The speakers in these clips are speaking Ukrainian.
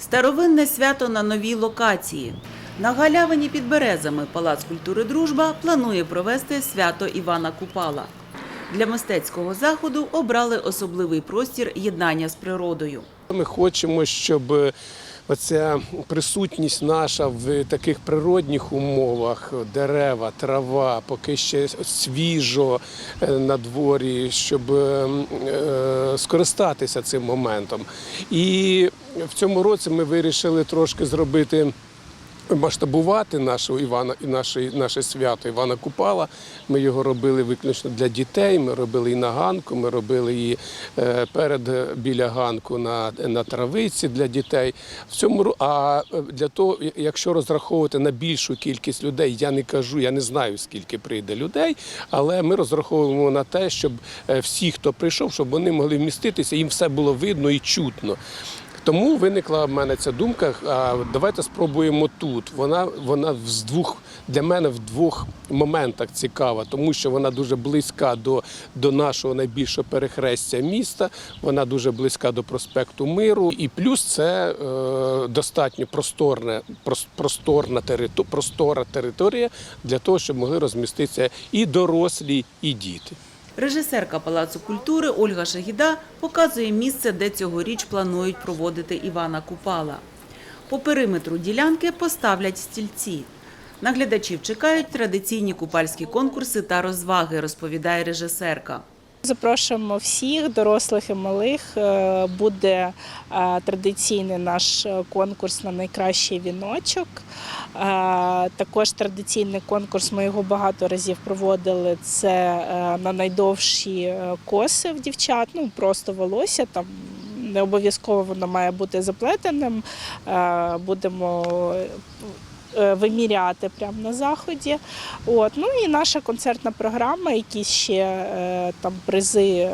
Старовинне свято на новій локації. На галявині під березами Палац культури Дружба планує провести свято Івана Купала. Для мистецького заходу обрали особливий простір єднання з природою. Ми хочемо, щоб оця присутність наша в таких природних умовах, дерева, трава, поки ще свіжо е, на дворі, щоб е, скористатися цим моментом. І в цьому році ми вирішили трошки зробити. Масштабувати нашого Івана і наше, наше свято Івана Купала. Ми його робили виключно для дітей. Ми робили і на ганку, ми робили і е, перед е, біля ганку на, на травиці для дітей. В цьому а е, для того, якщо розраховувати на більшу кількість людей, я не кажу, я не знаю скільки прийде людей, але ми розраховуємо на те, щоб всі, хто прийшов, щоб вони могли вміститися, їм все було видно і чутно. Тому виникла в мене ця думка. А давайте спробуємо тут. Вона вона з двох для мене в двох моментах цікава, тому що вона дуже близька до, до нашого найбільшого перехрестя міста. Вона дуже близька до проспекту Миру. І плюс це е, достатньо просторне, прос- просторна териту, простора територія для того, щоб могли розміститися і дорослі, і діти. Режисерка Палацу культури Ольга Шагіда показує місце, де цьогоріч планують проводити Івана Купала. По периметру ділянки поставлять стільці. Наглядачів чекають традиційні купальські конкурси та розваги, розповідає режисерка. Запрошуємо всіх, дорослих і малих. Е, Буде е, традиційний наш конкурс на найкращий віночок. Е, Також традиційний конкурс, ми його багато разів проводили. Це на найдовші коси в дівчат, ну просто волосся там. Не обов'язково воно має бути заплетеним. Будемо виміряти прямо на заході. От. Ну і наша концертна програма, якісь ще е, там призи, е,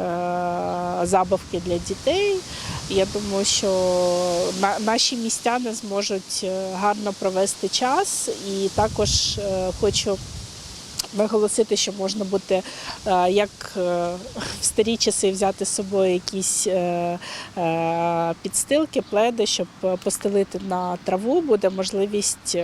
забавки для дітей. Я думаю, що на, наші містяни зможуть е, гарно провести час. І також е, хочу наголосити, що можна бути е, як е, в старі часи взяти з собою якісь е, підстилки, пледи, щоб постелити на траву, буде можливість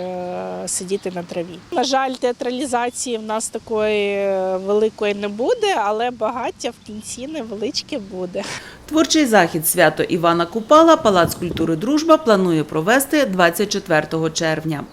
сидіти на траві. На жаль, театралізації в нас такої великої не буде, але багаття в кінці невеличке буде. Творчий захід свято Івана Купала Палац культури Дружба планує провести 24 червня.